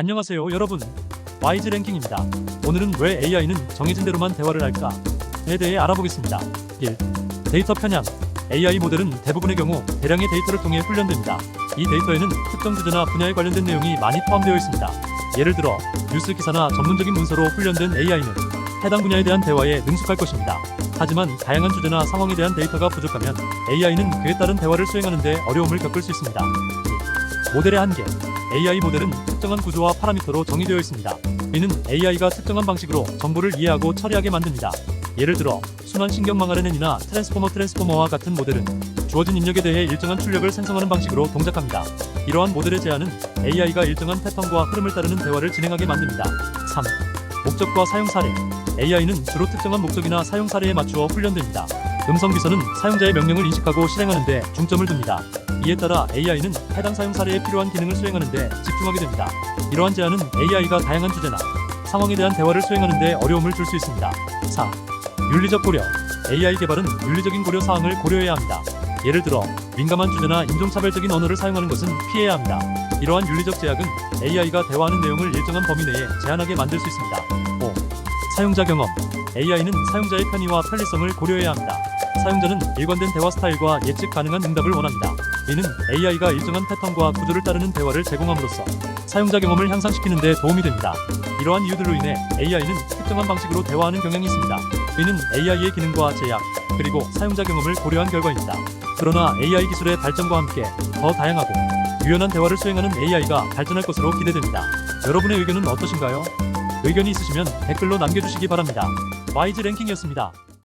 안녕하세요 여러분. 와이즈 랭킹입니다. 오늘은 왜 AI는 정해진 대로만 대화를 할까 에 대해 알아보겠습니다. 1. 데이터 편향. AI 모델은 대부분의 경우 대량의 데이터를 통해 훈련됩니다. 이 데이터에는 특정 주제나 분야에 관련된 내용이 많이 포함되어 있습니다. 예를 들어 뉴스 기사나 전문적인 문서로 훈련된 AI는 해당 분야에 대한 대화에 능숙할 것입니다. 하지만 다양한 주제나 상황에 대한 데이터가 부족하면 AI는 그에 따른 대화를 수행하는 데 어려움을 겪을 수 있습니다. 모델의 한계 AI 모델은 특정한 구조와 파라미터로 정의되어 있습니다. 이는 AI가 특정한 방식으로 정보를 이해하고 처리하게 만듭니다. 예를 들어 순환 신경망 RNN이나 트랜스포머 트랜스포머와 같은 모델은 주어진 입력에 대해 일정한 출력을 생성하는 방식으로 동작합니다. 이러한 모델의 제한은 AI가 일정한 패턴과 흐름을 따르는 대화를 진행하게 만듭니다. 3. 목적과 사용 사례 AI는 주로 특정한 목적이나 사용 사례에 맞추어 훈련됩니다. 음성 비서는 사용자의 명령을 인식하고 실행하는 데 중점을 둡니다. 이에 따라 AI는 해당 사용 사례에 필요한 기능을 수행하는 데 집중하게 됩니다. 이러한 제한은 AI가 다양한 주제나 상황에 대한 대화를 수행하는 데 어려움을 줄 수 있습니다. 4. 윤리적 고려 AI 개발은 윤리적인 고려 사항을 고려해야 합니다. 예를 들어 민감한 주제나 인종차별적인 언어를 사용하는 것은 피해야 합니다. 이러한 윤리적 제약은 AI가 대화하는 내용을 일정한 범위 내에 제한하게 만들 수 있습니다. 5. 사용자 경험 AI는 사용자의 편의와 편리성을 고려해야 합니다. 사용자는 일관된 대화 스타일과 예측 가능한 응답을 원합니다. 이는 AI가 일정한 패턴과 구조를 따르는 대화를 제공함으로써 사용자 경험을 향상시키는 데 도움이 됩니다. 이러한 이유들로 인해 AI는 특정한 방식으로 대화하는 경향이 있습니다. 이는 AI의 기능과 제약, 그리고 사용자 경험을 고려한 결과입니다. 그러나 AI 기술의 발전과 함께 더 다양하고 유연한 대화를 수행하는 AI가 발전할 것으로 기대됩니다. 여러분의 의견은 어떠신가요? 의견이 있으시면 댓글로 남겨주시기 바랍니다. YG 랭킹이었습니다.